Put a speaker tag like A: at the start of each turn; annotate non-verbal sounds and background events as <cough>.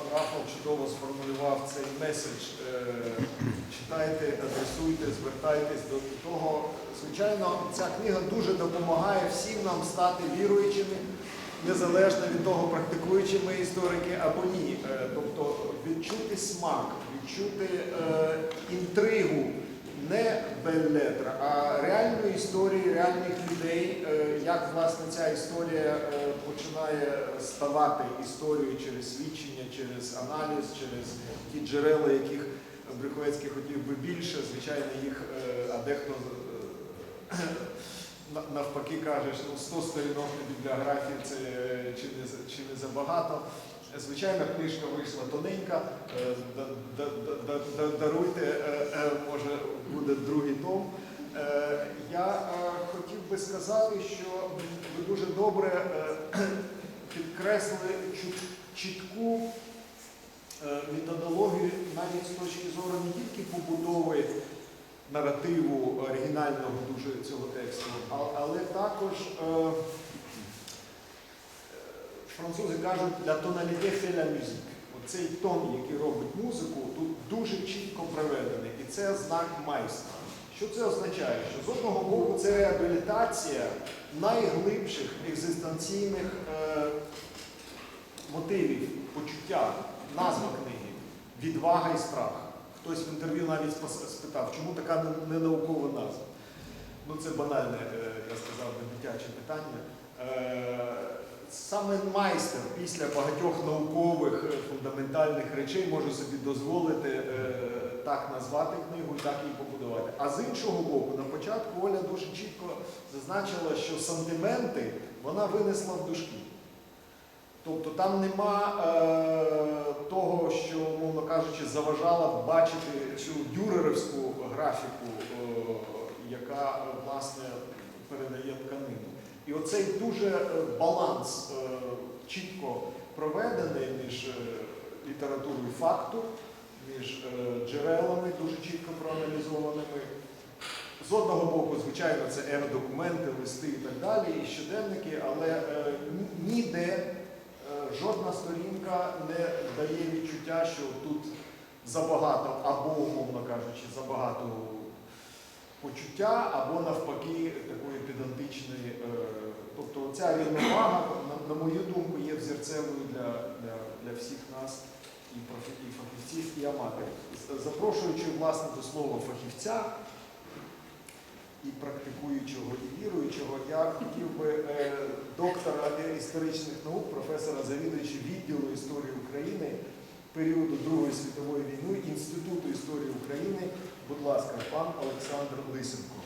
A: пан Рафал чудово сформулював цей меседж. Е, Читайте, адресуйте, звертайтесь до того. Звичайно, ця книга дуже допомагає всім нам стати віруючими, незалежно від того, практикуючи ми історики або ні. Е, Тобто відчути смак, відчути е, інтригу не беллетра, а реальну історію реальних людей, е, як власне ця історія е, починає ставати історією через свідчення, через аналіз, через ті джерела, яких Брюховецький хотів би більше, звичайно, їх, е, а дехто навпаки каже, що 100 сторінок бібліографії це чи не, чи не забагато. Звичайно, книжка вийшла тоненька. Е, да- да- да- да- да- Даруйте, е, е, може буде другий том. Я хотів би сказати, що ви дуже добре <clears throat> підкреслили чітку методологію навіть з точки зору не тільки побудови наративу оригінального дуже цього тексту, але також французи кажуть для тоналіте la musique. Оцей тон, який робить музику, тут дуже чітко проведений. І це знак майстра. Що це означає? Що з одного боку це реабілітація найглибших екзистенційних е, мотивів, почуття, назва книги, відвага і страх. Хтось в інтерв'ю навіть спитав, чому така не- ненаукова назва. Ну, це банальне, е, я сказав би, дитяче питання. Е, Саме майстер після багатьох наукових е, фундаментальних речей може собі дозволити е, так назвати книгу і так її побудувати. А з іншого боку, на початку Оля дуже чітко зазначила, що сантименти вона винесла в дужки. Тобто там нема е, того, що, мовно кажучи, заважала бачити цю дюрерівську графіку, е, яка власне передає тканину. І оцей дуже е, баланс е, чітко проведений між е, літературою факту, між джерелами дуже чітко проаналізованими. З одного боку, звичайно, це ер-документи, листи і так далі, і щоденники, але ніде жодна сторінка не дає відчуття, що тут забагато, або, умовно кажучи, забагато почуття, або навпаки такої педантичної. Е, Тобто ця рівновага, на, на мою думку, є взірцевою для, для, для всіх нас, і, фахівців, і аматорів. Запрошуючи власне до слова фахівця і практикуючого, і віруючого, я хотів би е, доктора історичних наук, професора завідувача відділу історії України періоду Другої світової війни Інституту історії України, будь ласка, пан Олександр Лисенко.